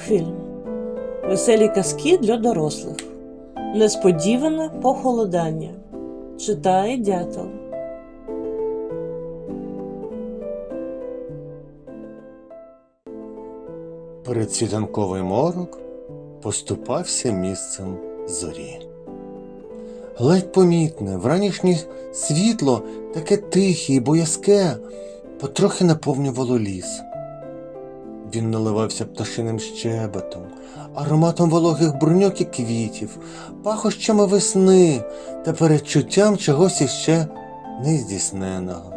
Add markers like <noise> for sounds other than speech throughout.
Мультфільм. Веселі казки для дорослих. Несподіване похолодання. Читає дятел. Передсвітанковий морок поступався місцем зорі. Ледь помітне, вранішнє світло, таке тихе і боязке, потрохи наповнювало ліс. Він наливався пташиним щебетом, ароматом вологих бруньок і квітів, пахощами весни та передчуттям чогось іще нездійсненого.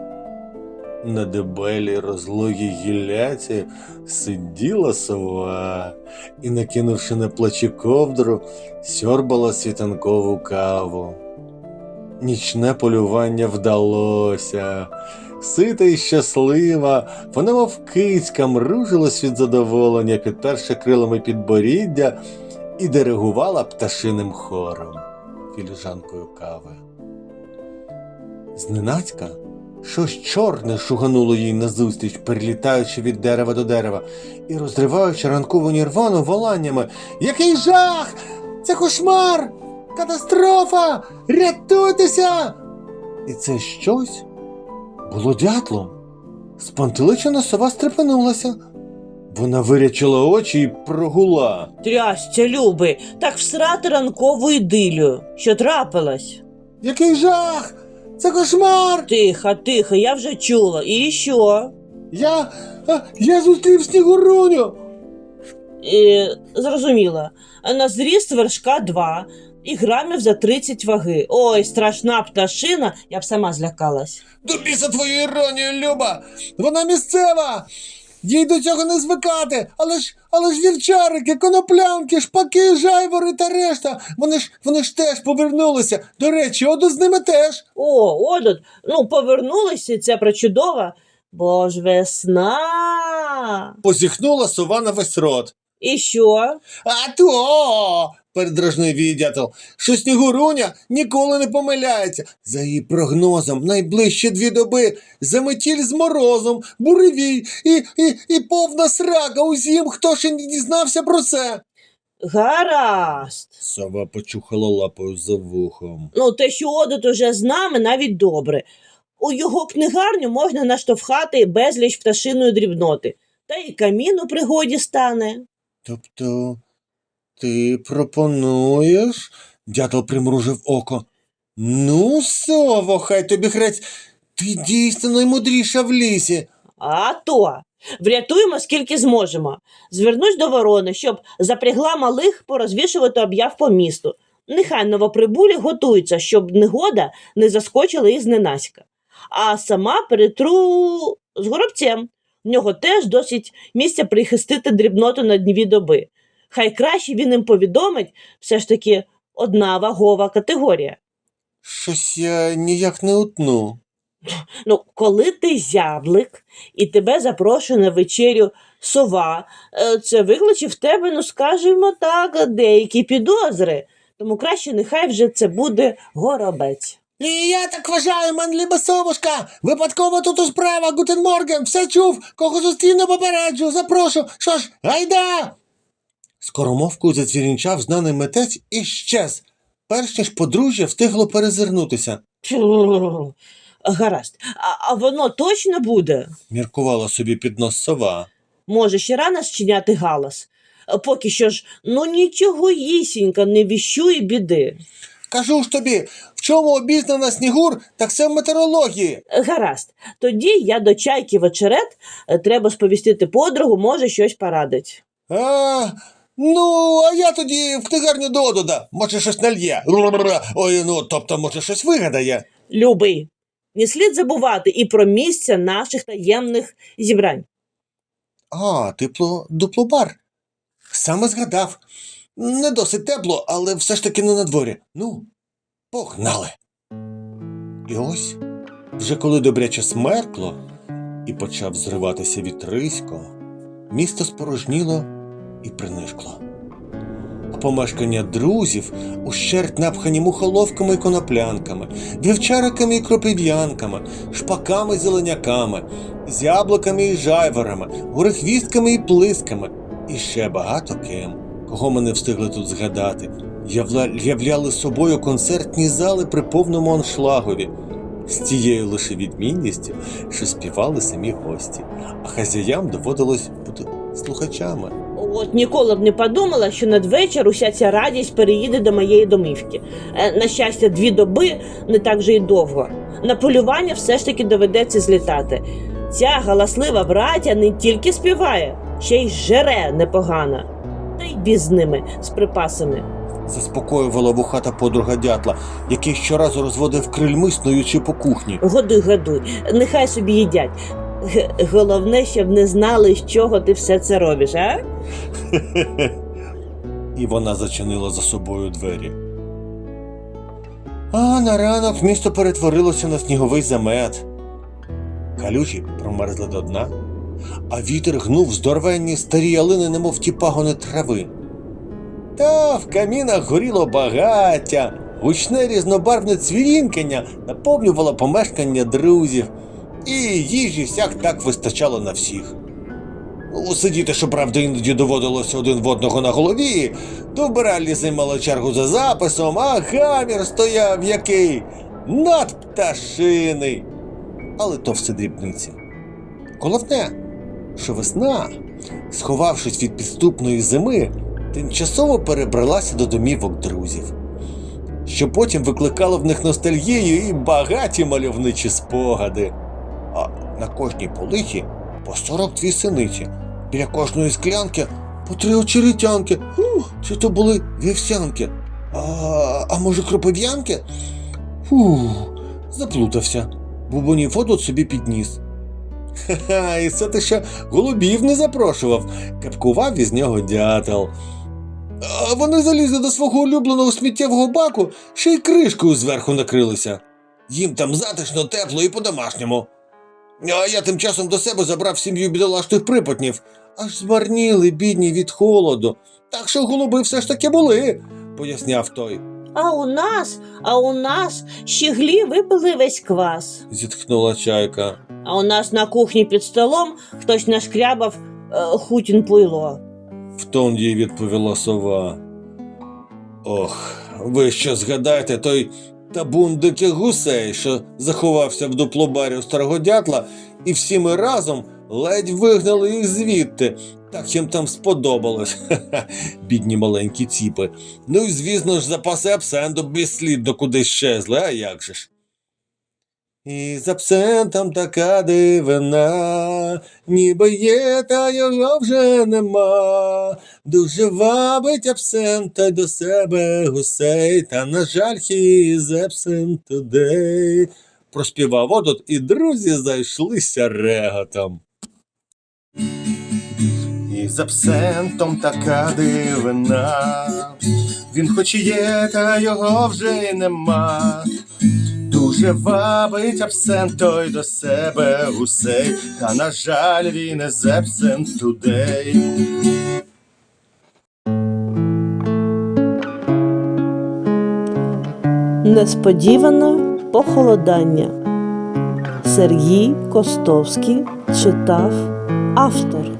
На дебелій розлогій гілляці сиділа сова і, накинувши на плечі ковдру, сьорбала світанкову каву. Нічне полювання вдалося. Сита і щаслива, вона мов кицька мружилась від задоволення, підперши крилами підборіддя і диригувала пташиним хором філіжанкою кави. Зненацька Щось чорне шугануло їй назустріч, перелітаючи від дерева до дерева і розриваючи ранкову нірвану воланнями. Який жах! Це кошмар! Катастрофа! Рятуйтеся! І це щось було дятлом. Спантеличена сова стрепенулася. Вона вирячила очі і прогула. Трясця, люби, так всрати ранкову ідилю. Що трапилось? Який жах! Це кошмар! Тихо, тихо, я вже чула. І що? Я. а, я зустрів снігуруню! І, зрозуміла. На зріст вершка 2 і грамів за 30 ваги. Ой, страшна пташина, я б сама злякалась. До біса твою іронію, Люба! Вона місцева! Їй до цього не звикати, але ж але ж вівчарики, коноплянки, шпаки, жайвори та решта. Вони ж вони ж теж повернулися. До речі, оду з ними теж. О, Одот, ну повернулися, це причудово. Бо ж весна. Позіхнула сова на весь рот. І що? А то. Передражнив її дятел, що снігуруня ніколи не помиляється. За її прогнозом, найближчі дві доби заметіль з морозом, буревій і, і, і повна срака усім, хто ще не дізнався про це. Гаразд. Сова почухала лапою за вухом. Ну, те, що Одот уже з нами, навіть добре. У його книгарню можна наштовхати безліч пташиної дрібноти, та й камін у пригоді стане. Тобто, ти пропонуєш? Дятел примружив око. Ну, сово, хай тобі грець, ти дійсно наймудріша в лісі. А то врятуємо скільки зможемо. Звернусь до ворони, щоб запрягла малих порозвішувати об'яв по місту. Нехай новоприбулі готуються, щоб негода не заскочила їх зненацька. А сама перетру з горобцем. В нього теж досить місця прихистити дрібноту на дві доби. Хай краще він їм повідомить, все ж таки одна вагова категорія. Щось я ніяк не утну. Ну, коли ти зяблик і тебе запрошує на вечерю сова, е, це викличе в тебе, ну скажімо так, деякі підозри. Тому краще нехай вже це буде горобець. І я так вважаю, манліба совушка. Випадково тут у справа, Гутен Морген, все чув, кого зустріну попереджу, запрошу. Що ж, гайда. Скоромовкою зацвірінчав знаний митець і щез, перш ніж подружжя встигло перезирнутися. Гаразд, а, а воно точно буде? Міркувала собі під нос сова. Може, ще рано щиняти галас. Поки що ж, ну нічого їсінька не віщує біди. Кажу ж тобі, в чому обізнана снігур, так це в метеорології. Гаразд, тоді я до чайки в очерет, е, треба сповістити подругу, може щось порадить. А, ну, а я тоді в книгарню до Може, щось нальє. Ой, ну, тобто, може, щось вигадає. Любий, не слід забувати і про місця наших таємних зібрань. А, тепло дуплобар. Саме згадав. Не досить тепло, але все ж таки не на дворі. Ну, погнали. І ось, вже коли добряче смеркло і почав зриватися вітрисько, місто спорожніло і принишкло. А помешкання друзів ущерть напхані мухоловками і коноплянками, вівчариками і кропив'янками, шпаками і зеленяками, з яблуками і жайворами, горехвістками і плисками, І ще багато ким, кого ми не встигли тут згадати, являли собою концертні зали при повному аншлагові, з тією лише відмінністю, що співали самі гості, а хазяям доводилось бути слухачами. От ніколи б не подумала, що надвечір уся ця радість переїде до моєї домівки. Е, На щастя, дві доби не так же й довго. На полювання все ж таки доведеться злітати. Ця галаслива братя не тільки співає, ще й жере непогано. Та й біз ними, з припасами. Заспокоювала вухата подруга дятла, який щоразу розводив крильми, снуючи по кухні. Годуй, годуй, нехай собі їдять. Головне, щоб не знали, з чого ти все це робиш, а? <laughs> І вона зачинила за собою двері. А на ранок місто перетворилося на сніговий замет. Калюжі промерзли до дна, а вітер гнув здоровенні старі ялини, немов ті пагони трави. Та в камінах горіло багаття, гучне різнобарвне цвірінкання наповнювало помешкання друзів, і їжі сяк так вистачало на всіх. Ну, Сидіти, щоправда, іноді доводилося один в одного на голові, то вбиральні займали чергу за записом, а гамір стояв який над пташиний. Але то все дрібниці. Головне, що весна, сховавшись від підступної зими, тимчасово перебралася до домівок друзів, що потім викликало в них ностальгію і багаті мальовничі спогади. На кожній полиці по 42 синиці, біля кожної склянки по три очеретянки. Чи то були вівсянки? А, а може кропив'янки? Фух, заплутався. Бубонів воду собі підніс. Ха-ха, і це ти ще голубів не запрошував, кепкував із нього дятел. А вони залізли до свого улюбленого сміттєвого баку, ще й кришкою зверху накрилися. Їм там затишно, тепло і по-домашньому. А я тим часом до себе забрав сім'ю бідолашних припотнів, аж змарніли бідні від холоду. Так що голуби все ж таки були, поясняв той, А у нас, а у нас щеглі випили весь квас. зітхнула чайка. А у нас на кухні під столом хтось нашкрябав е, хутін пуйло. В тон їй відповіла сова. Ох, ви що згадаєте той табун диких гусей, що заховався в дуплобарі у старого дятла, і всі ми разом ледь вигнали їх звідти. Так їм там сподобалось. Ха-ха, бідні маленькі ціпи. Ну і звісно ж, запаси абсенту безслідно куди щезли, а як же ж? І з абсентом така дивина, ніби є, та його вже нема. Дуже вабить абсент та й до себе гусей, та, на жаль, he's absent today. Проспівав одот, і друзі зайшлися реготом. І з абсентом така дивина. Він хоч і є, та його вже й нема. Дуже вабить абсент той до себе гусей, та на жаль, він із absent today. Несподіване похолодання. Сергій Костовський читав автор.